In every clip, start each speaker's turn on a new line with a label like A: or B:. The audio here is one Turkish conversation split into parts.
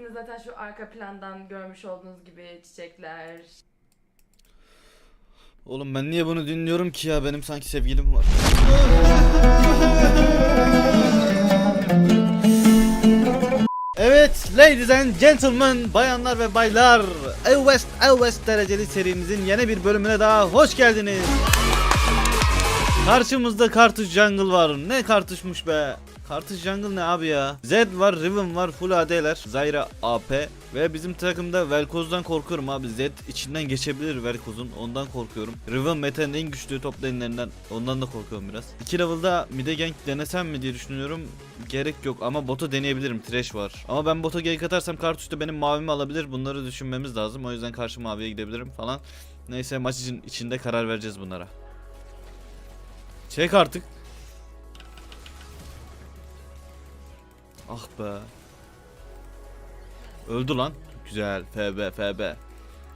A: Hepiniz zaten şu arka plandan görmüş olduğunuz gibi çiçekler.
B: Oğlum ben niye bunu dinliyorum ki ya benim sanki sevgilim var. Evet, ladies and gentlemen, bayanlar ve baylar, West West dereceli serimizin yeni bir bölümüne daha hoş geldiniz. Karşımızda Kartuş Jungle var. Ne kartuşmuş be? Kartuş Jungle ne abi ya? Zed var, Riven var, full AD'ler, Zyra AP ve bizim takımda Velkoz'dan korkuyorum abi. Zed içinden geçebilir Velkoz'un. Ondan korkuyorum. Riven metanın en güçlü top lane'lerinden. Ondan da korkuyorum biraz. 2 level'da mid'e gank denesem mi diye düşünüyorum. Gerek yok ama bota deneyebilirim. Trash var. Ama ben bota gank atarsam Kartuş da benim mavimi alabilir. Bunları düşünmemiz lazım. O yüzden karşı maviye gidebilirim falan. Neyse maç için içinde karar vereceğiz bunlara. Çek artık. Ah be. Öldü lan. Güzel. FB FB.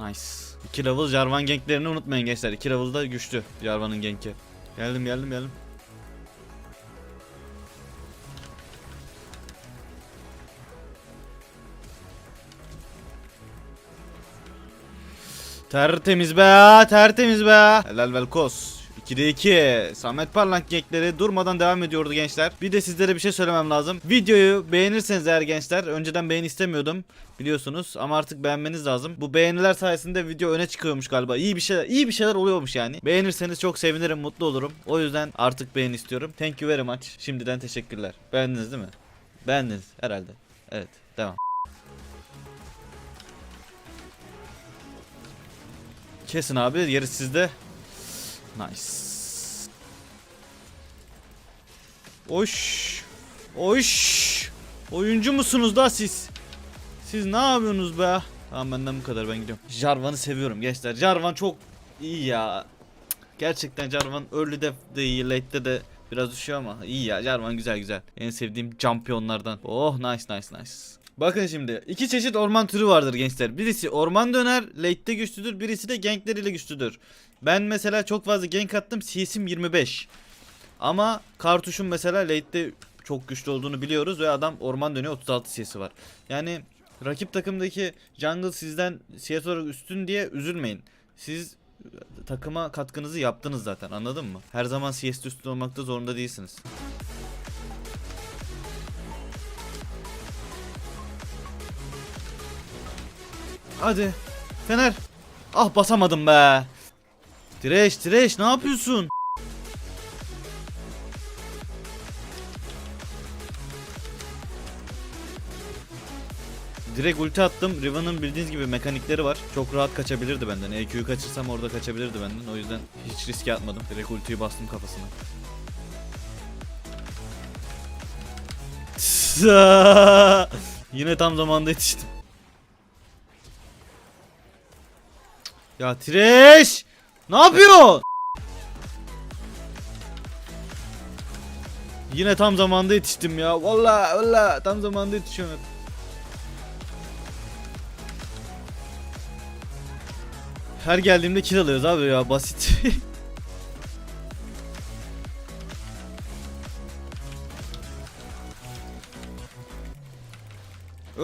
B: Nice. 2 level Jarvan ganklerini unutmayın gençler. 2 level'da güçlü Jarvan'ın ganki. Geldim geldim geldim. Tertemiz be, tertemiz be. Helal Velkos. 2'de 2. Samet Parlak gekleri durmadan devam ediyordu gençler. Bir de sizlere bir şey söylemem lazım. Videoyu beğenirseniz eğer gençler. Önceden beğeni istemiyordum biliyorsunuz ama artık beğenmeniz lazım. Bu beğeniler sayesinde video öne çıkıyormuş galiba. İyi bir şeyler, iyi bir şeyler oluyormuş yani. Beğenirseniz çok sevinirim, mutlu olurum. O yüzden artık beğeni istiyorum. Thank you very much. Şimdiden teşekkürler. Beğendiniz değil mi? Beğendiniz herhalde. Evet, devam. Kesin abi, yeri sizde. Nice. Oş. Oş. Oyuncu musunuz da siz? Siz ne yapıyorsunuz be? Tamam benden bu kadar ben gidiyorum. Jarvan'ı seviyorum gençler. Jarvan çok iyi ya. Gerçekten Jarvan early'de de iyi, late'de de biraz düşüyor ama iyi ya. Jarvan güzel güzel. En sevdiğim şampiyonlardan. Oh nice nice nice. Bakın şimdi iki çeşit orman türü vardır gençler. Birisi orman döner, late'de güçlüdür. Birisi de gankleriyle güçlüdür. Ben mesela çok fazla gank attım. CS'im 25. Ama kartuşun mesela late'de çok güçlü olduğunu biliyoruz ve adam orman dönüyor 36 CS'i var. Yani rakip takımdaki jungle sizden CS olarak üstün diye üzülmeyin. Siz takıma katkınızı yaptınız zaten anladın mı? Her zaman CS'de üstün olmakta zorunda değilsiniz. Hadi. Fener. Ah basamadım be. Direş direş ne yapıyorsun? Direkt ulti attım. Riven'ın bildiğiniz gibi mekanikleri var. Çok rahat kaçabilirdi benden. EQ'yu kaçırsam orada kaçabilirdi benden. O yüzden hiç riske atmadım. Direkt ultiyi bastım kafasına. Yine tam zamanda yetiştim. Ya Tireş! Ne yapıyor? Yine tam zamanda yetiştim ya. Vallahi vallahi tam zamanda yetişiyorum. Her geldiğimde kill alıyoruz abi ya basit.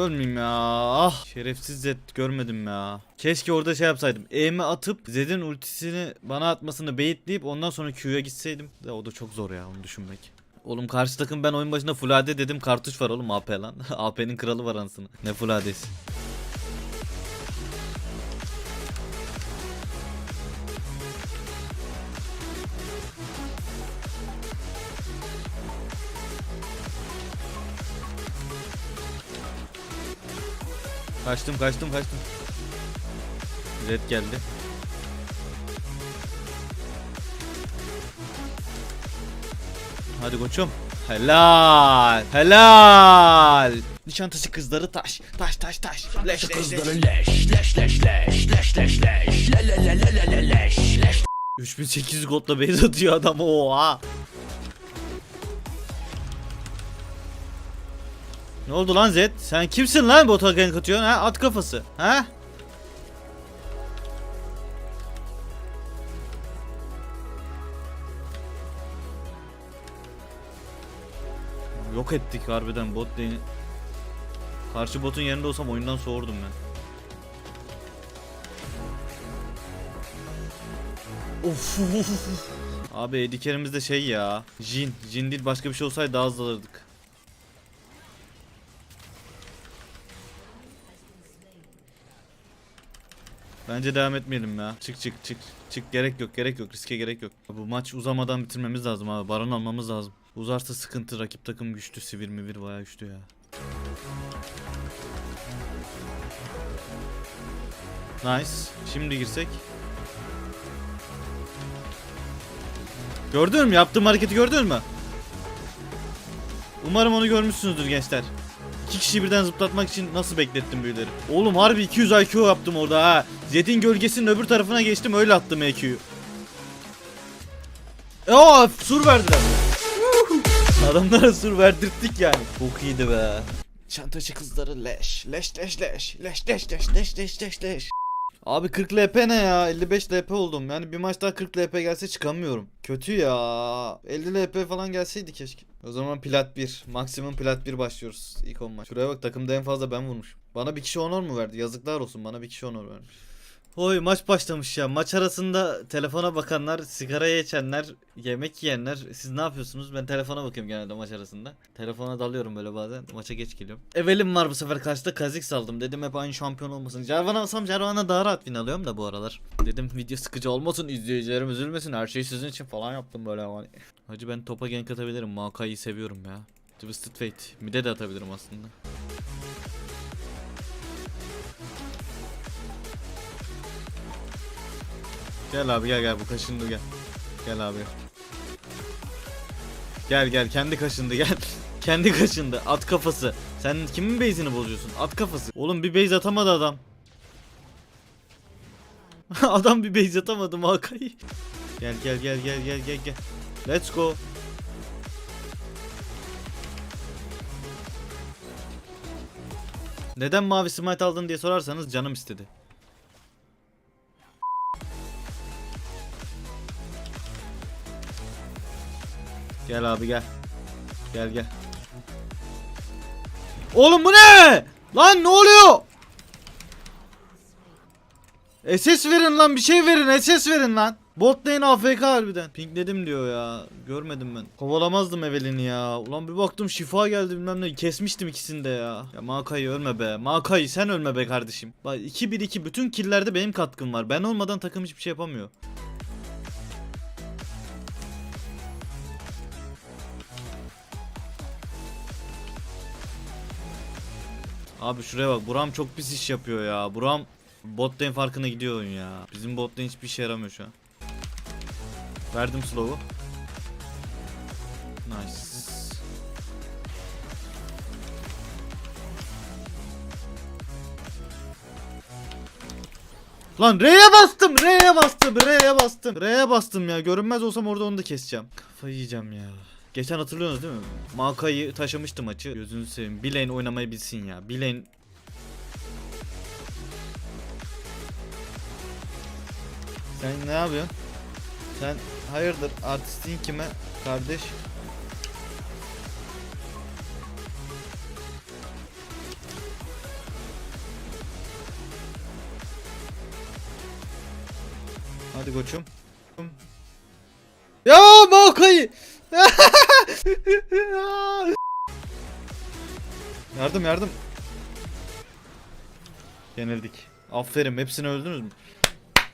B: Ölmeyeyim ya. Ah şerefsiz Zed görmedim ya. Keşke orada şey yapsaydım. E'mi atıp Zed'in ultisini bana atmasını beyitleyip ondan sonra Q'ya gitseydim. De o da çok zor ya onu düşünmek. Oğlum karşı takım ben oyun başında full AD dedim kartuş var oğlum AP lan. AP'nin kralı var anasını. Ne full AD'si. Kaçtım kaçtım kaçtım. Red geldi. Hadi koçum. Helal. Helal. Nişantaşı kızları taş. Taş taş taş. Leş leş leş.
C: leş leş leş leş leş leş leş le le le le le le leş leş
B: 3800 goldla base atıyor adam oha. Ne oldu lan Zed? Sen kimsin lan bota gank atıyorsun ha? At kafası. Ha? Yok ettik harbiden bot lane'i. Karşı botun yerinde olsam oyundan soğurdum ben. Of. Abi edikerimiz de şey ya. Jin. Jin değil başka bir şey olsaydı daha hızlı alırdık. Bence devam etmeyelim ya. Çık çık çık. Çık gerek yok gerek yok riske gerek yok. Bu maç uzamadan bitirmemiz lazım abi. Baron almamız lazım. Uzarsa sıkıntı rakip takım güçlü. Sivir mivir bayağı güçlü ya. Nice. Şimdi girsek. Gördün mü? Yaptığım hareketi gördün mü? Umarım onu görmüşsünüzdür gençler. İki kişiyi birden zıplatmak için nasıl beklettim büyüleri? Oğlum harbi 200 IQ yaptım orada ha. Jet'in gölgesinin öbür tarafına geçtim öyle attım EQ'yu. Aa sur verdiler. Adamlara sur verdirttik yani. Çok iyiydi be. Çantacı kızları leş. Leş leş leş. Leş leş leş leş leş leş leş. Abi 40 LP ne ya? 55 LP oldum. Yani bir maç daha 40 LP gelse çıkamıyorum. Kötü ya. 50 LP falan gelseydi keşke. O zaman plat 1. Maksimum plat 1 başlıyoruz. İlk 10 maç. Şuraya bak takımda en fazla ben vurmuşum. Bana bir kişi honor mu verdi? Yazıklar olsun bana bir kişi honor vermiş. Oy maç başlamış ya. Maç arasında telefona bakanlar, sigaraya içenler, yemek yiyenler. Siz ne yapıyorsunuz? Ben telefona bakıyorum genelde maç arasında. Telefona dalıyorum böyle bazen. Maça geç geliyorum. Evelim var bu sefer karşıda Kazik saldım. Dedim hep aynı şampiyon olmasın. Jarvan alsam Jarvan'a daha rahat win alıyorum da bu aralar. Dedim video sıkıcı olmasın, izleyicilerim üzülmesin. Her şey sizin için falan yaptım böyle ama. Hacı ben topa gank atabilirim. Makai'yi seviyorum ya. Twisted Fate. Mid'e de atabilirim aslında. Gel abi gel gel bu kaşındı gel. Gel abi. Gel gel kendi kaşındı gel. kendi kaşındı at kafası. Sen kimin base'ini bozuyorsun? At kafası. Oğlum bir base atamadı adam. adam bir base atamadı Makai. Gel gel gel gel gel gel gel. Let's go. Neden mavi smite aldın diye sorarsanız canım istedi. Gel abi gel. Gel gel. Oğlum bu ne? Lan ne oluyor? SS verin lan bir şey verin SS verin lan. Bot lane AFK harbiden. Pinkledim diyor ya. Görmedim ben. Kovalamazdım Evelyn'i ya. Ulan bir baktım şifa geldi bilmem ne. Kesmiştim ikisini de ya. Ya Makai ölme be. Makai sen ölme be kardeşim. Bak 2-1-2 bütün killerde benim katkım var. Ben olmadan takım hiçbir şey yapamıyor. Abi şuraya bak. Buram çok pis iş yapıyor ya. Buram bot lane farkına gidiyor oyun ya. Bizim bot lane hiçbir işe yaramıyor şu an. Verdim slow'u. Nice. Lan R'ye bastım, R'ye bastım, R'ye bastım. R'ye bastım ya. Görünmez olsam orada onu da keseceğim. Kafayı yiyeceğim ya. Geçen hatırlıyorsunuz değil mi? Maka'yı taşımıştı maçı. Gözünü seveyim. Bir lane oynamayı bilsin ya. Bir lane Sen ne yapıyorsun? Sen hayırdır artistin kime kardeş? Hadi koçum. Ya Maokai! yardım yardım. Yenildik. Aferin hepsini öldünüz mü?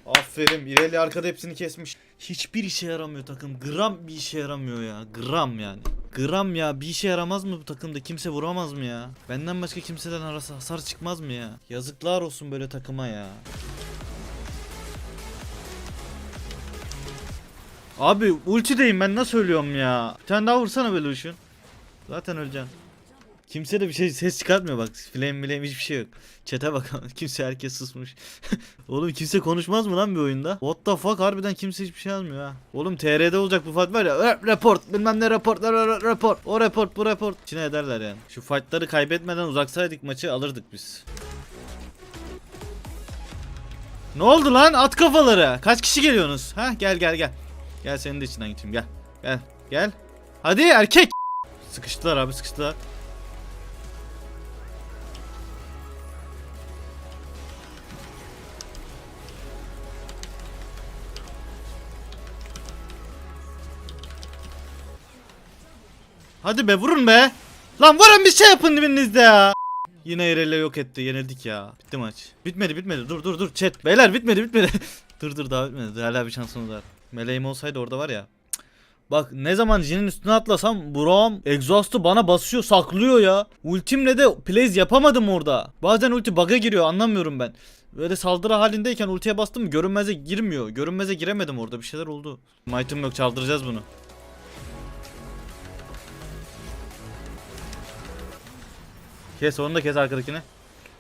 B: Aferin İreli arkada hepsini kesmiş. Hiçbir işe yaramıyor takım. Gram bir işe yaramıyor ya. Gram yani. Gram ya bir işe yaramaz mı bu takımda? Kimse vuramaz mı ya? Benden başka kimseden arası hasar çıkmaz mı ya? Yazıklar olsun böyle takıma ya. Abi ultideyim ben nasıl ölüyorum ya? Bir tane daha vursana böyle ışın. Zaten öleceksin. Kimse de bir şey ses çıkartmıyor bak. Flame flame hiçbir şey yok. Çete bak kimse herkes susmuş. Oğlum kimse konuşmaz mı lan bir oyunda? What the fuck harbiden kimse hiçbir şey yazmıyor ha. Oğlum TR'de olacak bu fight var ya. "Rap- Report bilmem ne report re- re- report. O report bu report. İçine ederler yani. Şu fightları kaybetmeden uzaksaydık maçı alırdık biz. Ne oldu lan at kafaları? Kaç kişi geliyorsunuz? Ha gel gel gel. Gel senin de içinden geçeyim gel. Gel. Gel. Hadi erkek. Sıkıştılar abi sıkıştılar. Hadi be vurun be. Lan vurun bir şey yapın dibinizde ya. Yine Erel'e yok etti. Yenildik ya. Bitti maç. Bitmedi bitmedi. Dur dur dur. Chat. Beyler bitmedi bitmedi. dur dur daha bitmedi. Hala bir şansımız var. Meleğim olsaydı orada var ya. Bak ne zaman Jin'in üstüne atlasam Burak'ım exhaust'u bana basıyor saklıyor ya. Ultimle de plays yapamadım orada. Bazen ulti bug'a giriyor anlamıyorum ben. Böyle saldırı halindeyken ultiye bastım görünmeze girmiyor. Görünmeze giremedim orada bir şeyler oldu. Might'ım yok çaldıracağız bunu. Kes onu da kes arkadakini.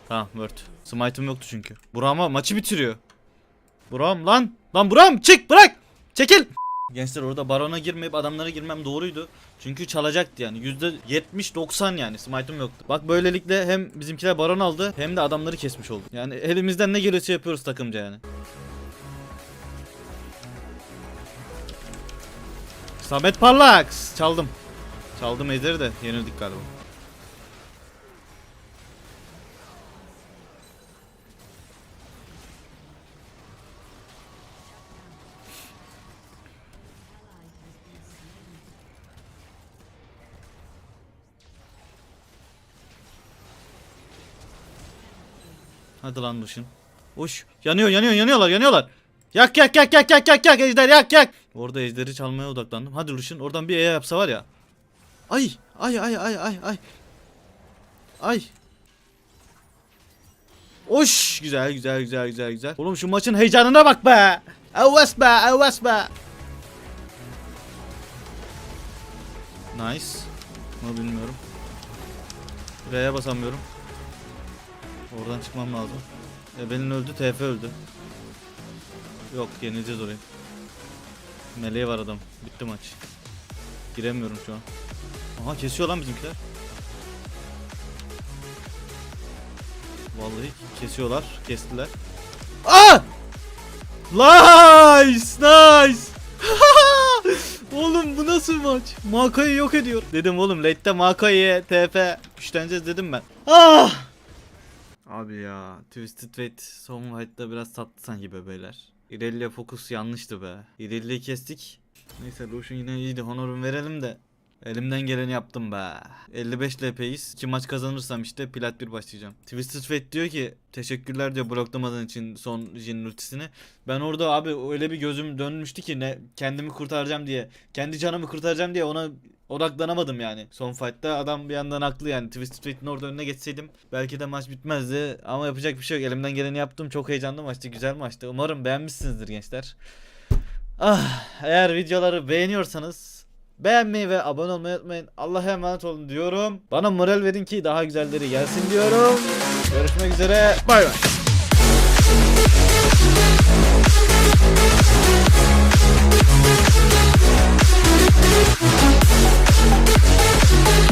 B: Tamam word. Smite'ım yoktu çünkü. Burak'ıma maçı bitiriyor. Burak'ım lan. Lan Burak'ım çık bırak. Çekil. Gençler orada barona girmeyip adamlara girmem doğruydu. Çünkü çalacaktı yani. %70-90 yani smite'ım yoktu. Bak böylelikle hem bizimkiler baron aldı hem de adamları kesmiş olduk. Yani elimizden ne geliyorsa yapıyoruz takımca yani. Samet Parlak çaldım. Çaldım ejderi de yenildik galiba. Hadi lan Lucian. Uş. Yanıyor yanıyor yanıyorlar yanıyorlar. Yak yak yak yak yak yak yak ejder yak yak. Orada ejderi çalmaya odaklandım. Hadi Lucian oradan bir E yapsa var ya. Ay ay ay ay ay ay. Ay. Oş güzel güzel güzel güzel güzel. Oğlum şu maçın heyecanına bak be. Evet be evet be. Nice. Bunu bilmiyorum. R'ye basamıyorum. Oradan çıkmam lazım. Ebelin öldü, TF öldü. Yok, yenileceğiz orayı. Meleği var adam. Bitti maç. Giremiyorum şu an. Aha kesiyor lan bizimkiler. Vallahi kesiyorlar. Kestiler. Aa! Nice! Nice! oğlum bu nasıl maç? Maka'yı yok ediyor. Dedim oğlum late'te Maka'yı TF güçleneceğiz dedim ben. Ah! Abi ya Twisted Fate son fight'ta biraz sattı sanki be beyler. Irelia fokus yanlıştı be. Irelia'yı kestik. Neyse Lucian yine iyiydi honorum verelim de. Elimden geleni yaptım be. 55 LP'yiz. 2 maç kazanırsam işte plat 1 başlayacağım. Twisted Fate diyor ki teşekkürler diyor bloklamadığın için son Jin'in ultisini. Ben orada abi öyle bir gözüm dönmüştü ki ne kendimi kurtaracağım diye. Kendi canımı kurtaracağım diye ona odaklanamadım yani. Son fight'ta adam bir yandan haklı yani. Twisted Fate'in orada önüne geçseydim belki de maç bitmezdi. Ama yapacak bir şey yok. Elimden geleni yaptım. Çok heyecanlı maçtı. Güzel maçtı. Umarım beğenmişsinizdir gençler. Ah, eğer videoları beğeniyorsanız beğenmeyi ve abone olmayı unutmayın. Allah'a emanet olun diyorum. Bana moral verin ki daha güzelleri gelsin diyorum. Görüşmek üzere. Bay bay.